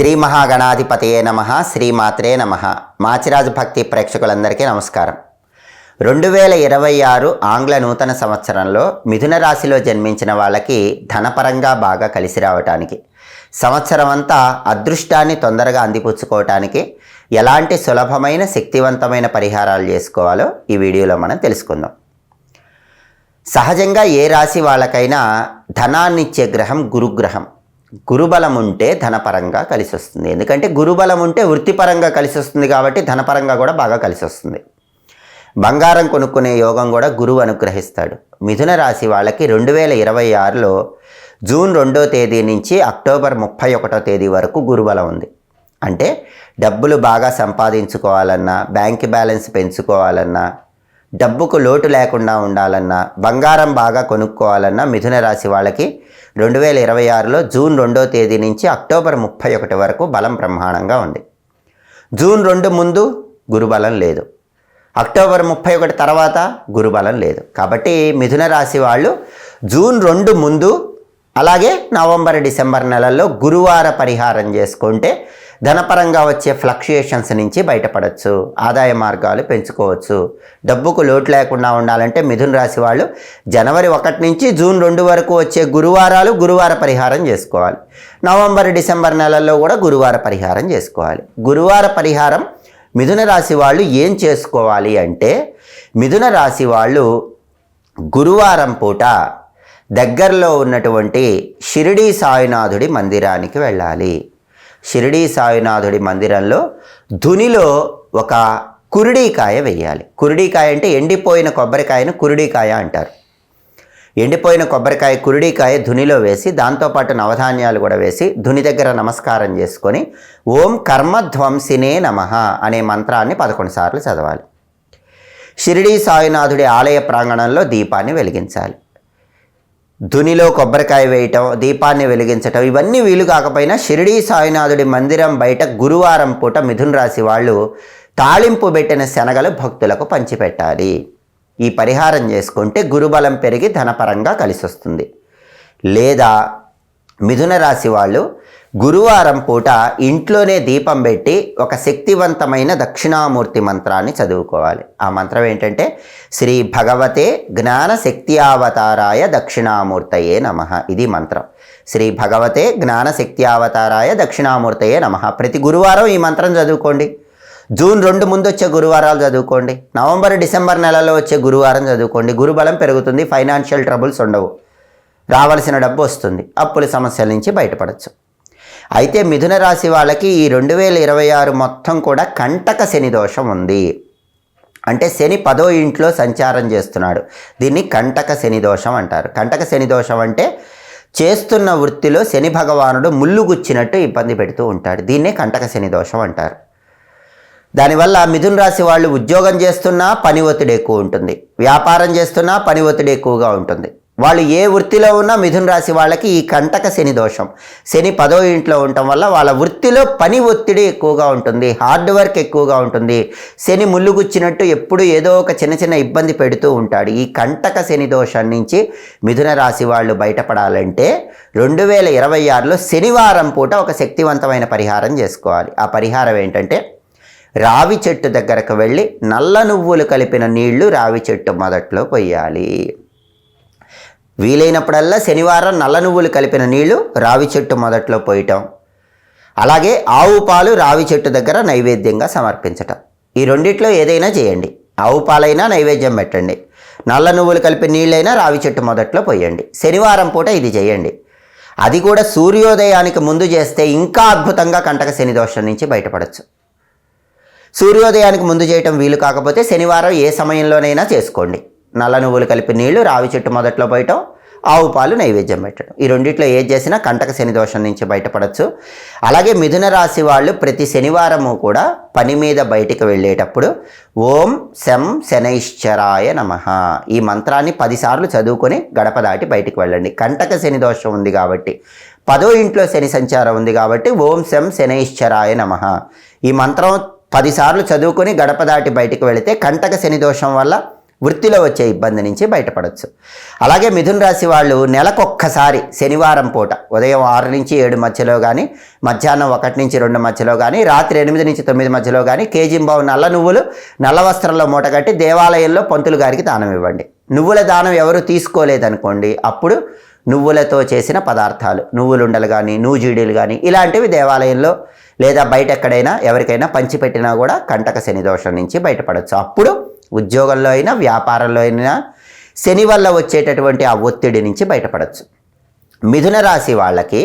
శ్రీ మహాగణాధిపతయే నమ శ్రీమాత్రే నమ. మాచిరాజు భక్తి ప్రేక్షకులందరికీ నమస్కారం. రెండు వేల ఇరవై ఆరు ఆంగ్ల నూతన సంవత్సరంలో మిథున రాశిలో జన్మించిన వాళ్ళకి ధనపరంగా బాగా కలిసి రావటానికి సంవత్సరం అంతా అదృష్టాన్ని తొందరగా అందిపుచ్చుకోవటానికి ఎలాంటి సులభమైన శక్తివంతమైన పరిహారాలు చేసుకోవాలో ఈ వీడియోలో మనం తెలుసుకుందాం. సహజంగా ఏ రాశి వాళ్ళకైనా ధనాన్నిచ్చే గ్రహం గురుగ్రహం. గురుబలం ఉంటే ధనపరంగా కలిసి వస్తుంది ఎందుకంటే గురుబలం ఉంటే వృత్తిపరంగా కలిసి వస్తుంది కాబట్టి ధనపరంగా కూడా బాగా కలిసి వస్తుంది బంగారం కొనుక్కునే యోగం కూడా గురువు అనుగ్రహిస్తాడు. మిథున రాశి వాళ్ళకి రెండు వేల ఇరవై ఆరులో జూన్ రెండో తేదీ నుంచి అక్టోబర్ ముప్పై ఒకటో తేదీ వరకు గురుబలం ఉంది. అంటే డబ్బులు బాగా సంపాదించుకోవాలన్నా బ్యాంక్ బ్యాలెన్స్ పెంచుకోవాలన్నా డబ్బుకు లోటు లేకుండా ఉండాలన్నా బంగారం బాగా కొనుక్కోవాలన్నా మిథున రాశి వాళ్ళకి రెండు వేల ఇరవై ఆరులో జూన్ రెండో తేదీ నుంచి అక్టోబర్ ముప్పై ఒకటి వరకు బలం బ్రహ్మాండంగా ఉంది. జూన్ రెండు ముందు గురుబలం లేదు. అక్టోబర్ ముప్పై ఒకటి తర్వాత గురుబలం లేదు. కాబట్టి మిథున రాశి వాళ్ళు జూన్ రెండు ముందు అలాగే నవంబర్ డిసెంబర్ నెలల్లో గురువార పరిహారం చేసుకుంటే ధనపరంగా వచ్చే ఫ్లక్చుయేషన్స్ నుంచి బయటపడవచ్చు ఆదాయ మార్గాలు పెంచుకోవచ్చు. డబ్బుకు లోటు లేకుండా ఉండాలంటే మిథున రాశి వాళ్ళు జనవరి ఒకటి నుంచి జూన్ రెండు వరకు వచ్చే గురువారాలు గురువార పరిహారం చేసుకోవాలి. నవంబర్ డిసెంబర్ నెలల్లో కూడా గురువార పరిహారం చేసుకోవాలి. గురువార పరిహారం మిథున రాశి వాళ్ళు ఏం చేసుకోవాలి అంటే మిథున రాశి వాళ్ళు గురువారం పూట దగ్గరలో ఉన్నటువంటి షిరిడీ సాయినాథుడి మందిరానికి వెళ్ళాలి. షిరిడీ సాయినాథుడి మందిరంలో ధునిలో ఒక కురిడీకాయ వెయ్యాలి. కురిడీకాయ అంటే ఎండిపోయిన కొబ్బరికాయను కురిడీకాయ అంటారు. ఎండిపోయిన కొబ్బరికాయ కురిడీకాయ ధునిలో వేసి దాంతోపాటు నవధాన్యాలు కూడా వేసి ధుని దగ్గర నమస్కారం చేసుకొని ఓం కర్మధ్వంసినే నమ అనే మంత్రాన్ని పదకొండు సార్లు చదవాలి. షిరిడీ సాయినాథుడి ఆలయ ప్రాంగణంలో దీపాన్ని వెలిగించాలి. దునిలో కొబ్బరికాయ వేయటం దీపాన్ని వెలిగించటం ఇవన్నీ వీలు కాకపోయినా షిరిడీ సాయినాథుడి మందిరం బయట గురువారం పూట మిథున రాశి వాళ్ళు తాళింపు పెట్టిన శనగలు భక్తులకు పంచిపెట్టాలి. ఈ పరిహారం చేసుకుంటే గురుబలం పెరిగి ధనపరంగా కలిసి వస్తుంది లేదా మిథున రాశి వాళ్ళు గురువారం పూట ఇంట్లోనే దీపం పెట్టి ఒక శక్తివంతమైన దక్షిణామూర్తి మంత్రాన్ని చదువుకోవాలి. ఆ మంత్రం ఏంటంటే శ్రీ భగవతే జ్ఞాన శక్తి అవతారాయ దక్షిణామూర్తయే నమ. ఇది మంత్రం. శ్రీ భగవతే జ్ఞాన శక్తి అవతారాయ దక్షిణామూర్తయే నమ. ప్రతి గురువారం ఈ మంత్రం చదువుకోండి. జూన్ రెండు ముందు వచ్చే గురువారాలు చదువుకోండి. నవంబర్ డిసెంబర్ నెలలో వచ్చే గురువారం చదువుకోండి. గురుబలం పెరుగుతుంది ఫైనాన్షియల్ ట్రబుల్స్ ఉండవు. రావలసిన డబ్బు వస్తుంది. అప్పుల సమస్యల నుంచి బయటపడచ్చు. అయితే మిథున రాశి వాళ్ళకి ఈ రెండు వేల ఇరవై ఆరు మొత్తం కూడా కంటక శని దోషం ఉంది. అంటే శని పదో ఇంట్లో సంచారం చేస్తున్నాడు. దీన్ని కంటక శని దోషం అంటారు. కంటక శని దోషం అంటే చేస్తున్న వృత్తిలో శని భగవానుడు ముల్లుగుచ్చినట్టు ఇబ్బంది పెడుతూ ఉంటాడు. దీన్నే కంటక శని దోషం అంటారు. దానివల్ల మిథున రాశి వాళ్ళు ఉద్యోగం చేస్తున్నా పని ఒత్తిడి ఎక్కువ ఉంటుంది. వ్యాపారం చేస్తున్నా పని ఒత్తిడి ఎక్కువగా ఉంటుంది. వాళ్ళు ఏ వృత్తిలో ఉన్నా మిథున రాశి వాళ్ళకి ఈ కంటక శని దోషం. శని పదో ఇంట్లో ఉండటం వల్ల వాళ్ళ వృత్తిలో పని ఒత్తిడి ఎక్కువగా ఉంటుంది హార్డ్ వర్క్ ఎక్కువగా ఉంటుంది. శని ముల్లుగుచ్చినట్టు ఎప్పుడు ఏదో ఒక చిన్న చిన్న ఇబ్బంది పెడుతూ ఉంటాడు. ఈ కంటక శని దోషం నుంచి మిథున రాశి వాళ్ళు బయటపడాలంటే రెండు వేల ఇరవై ఆరులో శనివారం పూట ఒక శక్తివంతమైన పరిహారం చేసుకోవాలి. ఆ పరిహారం ఏంటంటే రావి చెట్టు దగ్గరకు వెళ్ళి నల్ల నువ్వులు కలిపిన నీళ్ళు రావి చెట్టు మొదట్లో పొయ్యాలి వీలైనప్పుడల్లా శనివారం నల్ల నువ్వులు కలిపిన నీళ్ళు రావి చెట్టు మొదట్లో పోయటం. అలాగే ఆవు పాలు రావి చెట్టు దగ్గర నైవేద్యంగా సమర్పించటం. ఈ రెండిట్లో ఏదైనా చేయండి. ఆవు పాలైనా నైవేద్యం పెట్టండి. నల్ల నువ్వులు కలిపి నీళ్ళైనా రావి చెట్టు మొదట్లో పోయండి. శనివారం పూట ఇది చేయండి. అది కూడా సూర్యోదయానికి ముందు చేస్తే ఇంకా అద్భుతంగా కంటక శని దోషం నుంచి బయటపడచ్చు. సూర్యోదయానికి ముందు చేయటం వీలు కాకపోతే శనివారం ఏ సమయంలోనైనా చేసుకోండి. నల్ల నువ్వులు కలిపి నీళ్ళు రావి చెట్టు మొదట్లో పోయటం ఆవు పాలు నైవేద్యం పెట్టడం. ఈ రెండిట్లో ఏది చేసినా కంటక శని దోషం నుంచి బయటపడచ్చు. అలాగే మిథున రాశి వాళ్ళు ప్రతి శనివారము కూడా పని మీద బయటికి వెళ్ళేటప్పుడు ఓం శం శనైశ్చరాయ నమ. ఈ మంత్రాన్ని పదిసార్లు చదువుకొని గడప దాటి బయటికి వెళ్ళండి. కంటక శని దోషం ఉంది కాబట్టి పదో ఇంట్లో శని సంచారం ఉంది కాబట్టి ఓం శం శనైశ్చరాయ నమ. ఈ మంత్రం పదిసార్లు చదువుకొని గడప దాటి బయటికి వెళితే కంటక శని దోషం వల్ల వృత్తిలో వచ్చే ఇబ్బంది నుంచి బయటపడవచ్చు అలాగే మిథున రాశి వాళ్ళు నెలకొక్కసారి శనివారం పూట ఉదయం ఆరు నుంచి ఏడు మధ్యలో కానీ మధ్యాహ్నం ఒకటి నుంచి రెండు మధ్యలో కానీ రాత్రి ఎనిమిది నుంచి తొమ్మిది మధ్యలో కానీ కేజీంబావు నల్ల నువ్వులు నల్ల వస్త్రంలో మూట కట్టి దేవాలయంలో పంతులు గారికి దానం ఇవ్వండి. నువ్వుల దానం ఎవరు తీసుకోలేదనుకోండి అప్పుడు నువ్వులతో చేసిన పదార్థాలు నువ్వులుండలు కానీ నూజీడీలు కానీ ఇలాంటివి దేవాలయంలో లేదా బయట ఎక్కడైనా ఎవరికైనా పంచిపెట్టినా కూడా కంటక శని దోషం నుంచి బయటపడవచ్చు అప్పుడు ఉద్యోగంలో అయినా వ్యాపారంలో అయినా శని వల్ల వచ్చేటటువంటి ఆ ఒత్తిడి నుంచి బయటపడవచ్చు మిథున రాశి వాళ్ళకి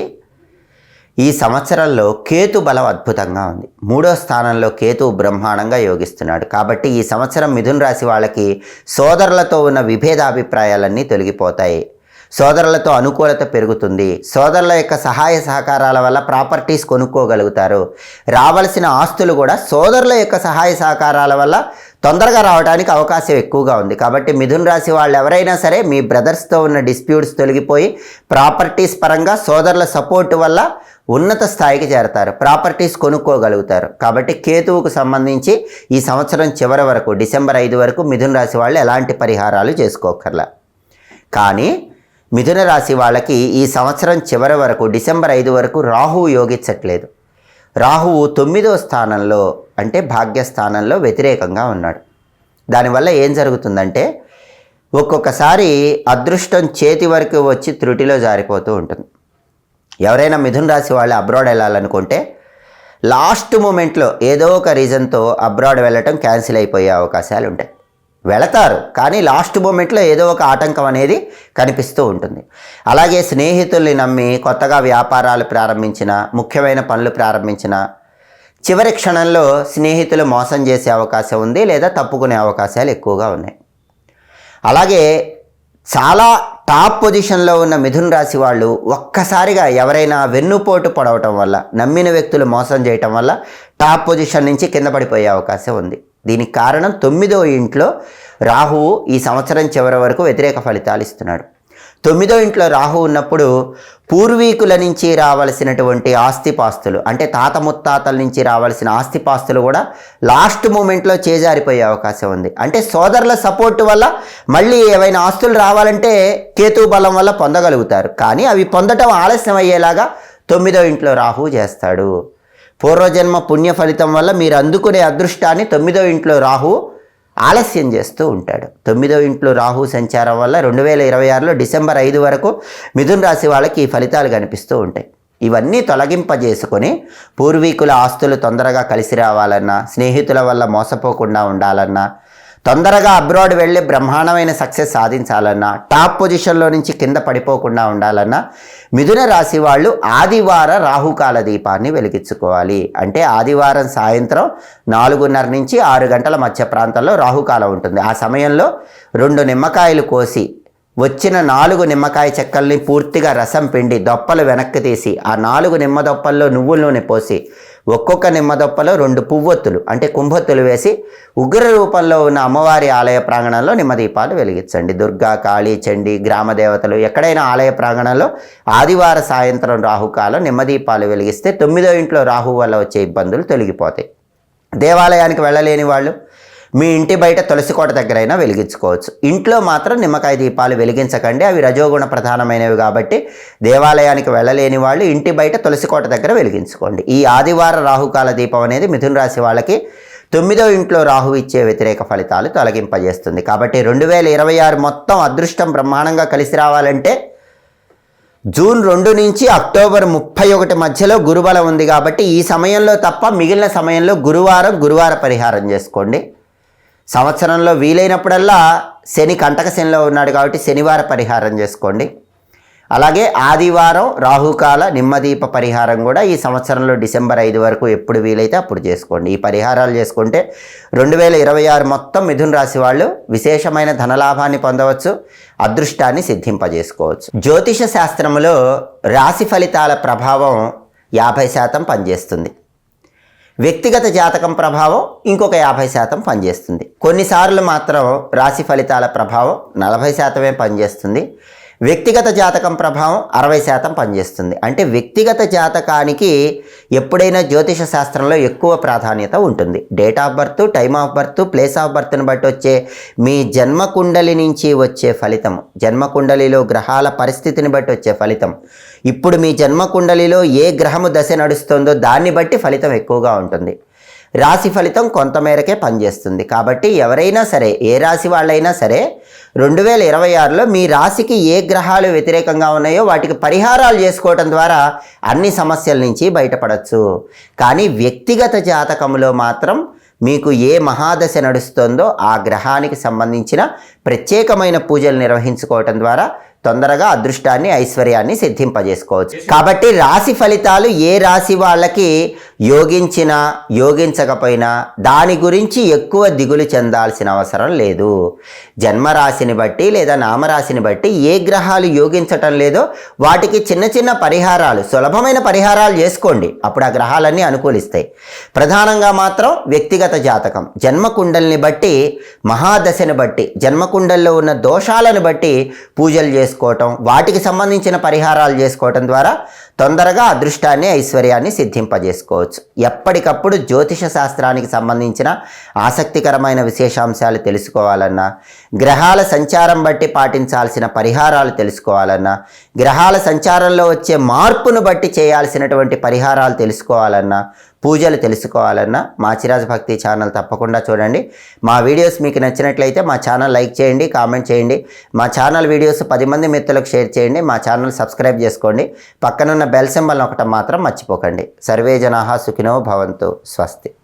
ఈ సంవత్సరంలో కేతు బలం అద్భుతంగా ఉంది. మూడో స్థానంలో కేతు బ్రహ్మాండంగా యోగిస్తున్నాడు. కాబట్టి ఈ సంవత్సరం మిథున రాశి వాళ్ళకి సోదరులతో ఉన్న విభేదాభిప్రాయాలన్నీ తొలగిపోతాయి. సోదరులతో అనుకూలత పెరుగుతుంది. సోదరుల యొక్క సహాయ సహకారాల వల్ల ప్రాపర్టీస్ కొనుక్కోగలుగుతారు. రావలసిన ఆస్తులు కూడా సోదరుల యొక్క సహాయ సహకారాల వల్ల తొందరగా రావడానికి అవకాశం ఎక్కువగా ఉంది. కాబట్టి మిథున్ రాశి వాళ్ళు ఎవరైనా సరే మీ బ్రదర్స్తో ఉన్న డిస్ప్యూట్స్ తొలగిపోయి ప్రాపర్టీస్ పరంగా సోదరుల సపోర్ట్ వల్ల ఉన్నత స్థాయికి చేరతారు. ప్రాపర్టీస్ కొనుక్కోగలుగుతారు. కాబట్టి కేతువుకు సంబంధించి ఈ సంవత్సరం చివరి వరకు డిసెంబర్ ఐదు వరకు మిథున్ రాశి వాళ్ళు ఎలాంటి పరిహారాలు చేసుకోకర్లా కానీ మిథున రాశి వాళ్ళకి ఈ సంవత్సరం చివరి వరకు డిసెంబర్ ఐదు వరకు రాహువు యోగించట్లేదు. రాహువు తొమ్మిదో స్థానంలో అంటే భాగ్యస్థానంలో వ్యతిరేకంగా ఉన్నాడు. దానివల్ల ఏం జరుగుతుందంటే ఒక్కొక్కసారి అదృష్టం చేతి వరకు వచ్చి త్రుటిలో జారిపోతూ ఉంటుంది. ఎవరైనా మిథున రాశి వాళ్ళు అబ్రాడ్ వెళ్ళాలనుకుంటే లాస్ట్ మూమెంట్లో ఏదో ఒక రీజన్తో అబ్రాడ్ వెళ్ళటం క్యాన్సిల్ అయిపోయే అవకాశాలు ఉంటాయి. వెళతారు. కానీ లాస్ట్ మూమెంట్లో ఏదో ఒక ఆటంకం అనేది కనిపిస్తూ ఉంటుంది. అలాగే స్నేహితుల్ని నమ్మి కొత్తగా వ్యాపారాలు ప్రారంభించిన ముఖ్యమైన పనులు ప్రారంభించిన చివరి క్షణంలో స్నేహితులు మోసం చేసే అవకాశం ఉంది లేదా తప్పుకునే అవకాశాలు ఎక్కువగా ఉన్నాయి. అలాగే చాలా టాప్ పొజిషన్లో ఉన్న మిథున్ రాశి వాళ్ళు ఒక్కసారిగా ఎవరైనా వెన్నుపోటు పడవటం వల్ల నమ్మిన వ్యక్తులు మోసం చేయటం వల్ల టాప్ పొజిషన్ నుంచి కింద పడిపోయే అవకాశం ఉంది. దీనికి కారణం తొమ్మిదో ఇంట్లో రాహువు ఈ సంవత్సరం చివరి వరకు వ్యతిరేక ఫలితాలు ఇస్తున్నాడు. తొమ్మిదో ఇంట్లో రాహు ఉన్నప్పుడు పూర్వీకుల నుంచి రావాల్సినటువంటి ఆస్తిపాస్తులు అంటే తాత ముత్తాతల నుంచి రావాల్సిన ఆస్తిపాస్తులు కూడా లాస్ట్ మూమెంట్లో చేజారిపోయే అవకాశం ఉంది. అంటే సోదరుల సపోర్ట్ వల్ల మళ్ళీ ఏవైనా ఆస్తులు రావాలంటే కేతు బలం వల్ల పొందగలుగుతారు. కానీ అవి పొందటం ఆలస్యం అయ్యేలాగా తొమ్మిదో ఇంట్లో రాహు చేస్తాడు. పూర్వజన్మ పుణ్య ఫలితం వల్ల మీరు అందుకునే అదృష్టాన్ని తొమ్మిదో ఇంట్లో రాహు ఆలస్యం చేస్తూ ఉంటాడు. తొమ్మిదో ఇంట్లో రాహు సంచారం వల్ల రెండు వేల ఇరవై ఆరులో డిసెంబర్ ఐదు వరకు మిథున్ రాశి వాళ్ళకి ఈ ఫలితాలు కనిపిస్తూ ఉంటాయి. ఇవన్నీ తొలగింపజేసుకొని పూర్వీకుల ఆస్తులు తొందరగా కలిసి రావాలన్నా స్నేహితుల వల్ల మోసపోకుండా ఉండాలన్నా తొందరగా అబ్రాడ్ వెళ్ళి బ్రహ్మాండమైన సక్సెస్ సాధించాలన్నా టాప్ పొజిషన్లో నుంచి కింద పడిపోకుండా ఉండాలన్నా మిథున రాశి వాళ్ళు ఆదివార రాహుకాల దీపాన్ని వెలిగించుకోవాలి. అంటే ఆదివారం సాయంత్రం నాలుగున్నర నుంచి ఆరు గంటల మధ్య ప్రాంతంలో రాహుకాలం ఉంటుంది. ఆ సమయంలో రెండు నిమ్మకాయలు కోసి వచ్చిన నాలుగు నిమ్మకాయ చెక్కల్ని పూర్తిగా రసం పిండి దొప్పలు వెనక్కి తీసి ఆ నాలుగు నిమ్మ దొప్పల్లో నువ్వుల నూనె పోసి ఒక్కొక్క నిమ్మదొప్పలో రెండు పువ్వొత్తులు అంటే కుంభొత్తులు వేసి ఉగ్ర రూపంలో ఉన్న అమ్మవారి ఆలయ ప్రాంగణంలో నిమ్మదీపాలు వెలిగించండి. దుర్గా కాళీ చండి గ్రామ దేవతలు ఎక్కడైనా ఆలయ ప్రాంగణంలో ఆదివార సాయంత్రం రాహుకాలం నిమ్మదీపాలు వెలిగిస్తే తొమ్మిదో ఇంట్లో రాహు వల్ల వచ్చే ఇబ్బందులు తొలగిపోతాయి. దేవాలయానికి వెళ్ళలేని వాళ్ళు మీ ఇంటి బయట తులసి కోట దగ్గరైనా వెలిగించుకోవచ్చు. ఇంట్లో మాత్రం నిమ్మకాయ దీపాలు వెలిగించకండి. అవి రజోగుణ ప్రధానమైనవి కాబట్టి దేవాలయానికి వెళ్ళలేని వాళ్ళు ఇంటి బయట తులసి కోట దగ్గర వెలిగించుకోండి. ఈ ఆదివార రాహుకాల దీపం అనేది మిథున రాశి వాళ్ళకి తొమ్మిదో ఇంట్లో రాహు ఇచ్చే వ్యతిరేక ఫలితాలు తొలగింపజేస్తుంది. కాబట్టి రెండు వేల ఇరవై ఆరు మొత్తం అదృష్టం బ్రహ్మాండంగా కలిసి రావాలంటే జూన్ రెండు నుంచి అక్టోబర్ ముప్పై ఒకటి మధ్యలో గురుబలం ఉంది కాబట్టి ఈ సమయంలో తప్ప మిగిలిన సమయంలో గురువారం గురువార పరిహారం చేసుకోండి. సంవత్సరంలో వీలైనప్పుడల్లా శని కంటక శనిలో ఉన్నాడు కాబట్టి శనివార పరిహారం చేసుకోండి. అలాగే ఆదివారం రాహుకాల నిమ్మదీప పరిహారం కూడా ఈ సంవత్సరంలో డిసెంబర్ ఐదు వరకు ఎప్పుడు వీలైతే అప్పుడు చేసుకోండి. ఈ పరిహారాలు చేసుకుంటే రెండు వేల ఇరవై ఆరు మొత్తం మిథున రాశి వాళ్ళు విశేషమైన ధనలాభాన్ని పొందవచ్చు అదృష్టాన్ని సిద్ధింపజేసుకోవచ్చు. జ్యోతిష శాస్త్రములో రాశి ఫలితాల ప్రభావం యాభై శాతం పనిచేస్తుంది. వ్యక్తిగత జాతకం ప్రభావం ఇంకొక యాభై శాతం పనిచేస్తుంది. కొన్నిసార్లు మాత్రం రాశి ఫలితాల ప్రభావం నలభై శాతమే పనిచేస్తుంది. వ్యక్తిగత జాతకం ప్రభావం అరవై శాతం పనిచేస్తుంది. అంటే వ్యక్తిగత జాతకానికి ఎప్పుడైనా జ్యోతిష శాస్త్రంలో ఎక్కువ ప్రాధాన్యత ఉంటుంది. Date of birth time of birth place of బర్త్ని బట్టి వచ్చే మీ జన్మ కుండలి నుంచి వచ్చే ఫలితం జన్మ కుండలిలో గ్రహాల పరిస్థితిని బట్టి వచ్చే ఫలితం. ఇప్పుడు మీ జన్మ కుండలిలో ఏ గ్రహము దశ నడుస్తుందో దాన్ని బట్టి ఫలితం ఎక్కువగా ఉంటుంది. రాశి ఫలితం కొంతమేరకే పనిచేస్తుంది. కాబట్టి ఎవరైనా సరే ఏ రాశి వాళ్ళైనా సరే రెండు వేల ఇరవై ఆరులో మీ రాశికి ఏ గ్రహాలు వ్యతిరేకంగా ఉన్నాయో వాటికి పరిహారాలు చేసుకోవటం ద్వారా అన్ని సమస్యల నుంచి బయటపడవచ్చు కానీ వ్యక్తిగత జాతకంలో మాత్రం మీకు ఏ మహాదశ నడుస్తుందో ఆ గ్రహానికి సంబంధించిన ప్రత్యేకమైన పూజలు నిర్వహించుకోవటం ద్వారా తొందరగా అదృష్టాన్ని ఐశ్వర్యాన్ని సిద్ధింపజేసుకోవచ్చు. కాబట్టి రాశి ఫలితాలు ఏ రాశి వాళ్ళకి యోగించినా యోగించకపోయినా దాని గురించి ఎక్కువ దిగులు చెందాల్సిన అవసరం లేదు. జన్మరాశిని బట్టి లేదా నామరాశిని బట్టి ఏ గ్రహాలు యోగించటం లేదో వాటికి చిన్న చిన్న పరిహారాలు సులభమైన పరిహారాలు చేసుకోండి. అప్పుడు ఆ గ్రహాలన్నీ అనుకూలిస్తాయి. ప్రధానంగా మాత్రం వ్యక్తిగత జాతకం. జన్మకుండల్ని బట్టి మహాదశని బట్టి జన్మకుండల్లో ఉన్న దోషాలను బట్టి పూజలు చేసుకోవటం వాటికి సంబంధించిన పరిహారాలు చేసుకోవటం ద్వారా తొందరగా అదృష్టాన్ని ఐశ్వర్యాన్ని సిద్ధింపజేసుకోవచ్చు. ఎప్పటికప్పుడు జ్యోతిష శాస్త్రానికి సంబంధించిన ఆసక్తికరమైన విశేషాంశాలు తెలుసుకోవాలన్నా గ్రహాల సంచారం బట్టి పాటించాల్సిన పరిహారాలు తెలుసుకోవాలన్నా గ్రహాల సంచారంలో వచ్చే మార్పును బట్టి చేయాల్సినటువంటి పరిహారాలు తెలుసుకోవాలన్నా పూజలు తెలుసుకోవాలన్నా మాచిరాజ్ భక్తి ఛానల్ తప్పకుండా చూడండి. మా వీడియోస్ మీకు నచ్చినట్లయితే మా ఛానల్ లైక్ చేయండి కామెంట్ చేయండి. మా ఛానల్ వీడియోస్ పది మంది మిత్రులకు షేర్ చేయండి మా ఛానల్ సబ్స్క్రైబ్ చేసుకోండి. పక్కనున్న బెల్ సింబల్ ఒకటం మాత్రం మర్చిపోకండి. సర్వే జనాహ సుఖినో భవంతు స్వస్తి.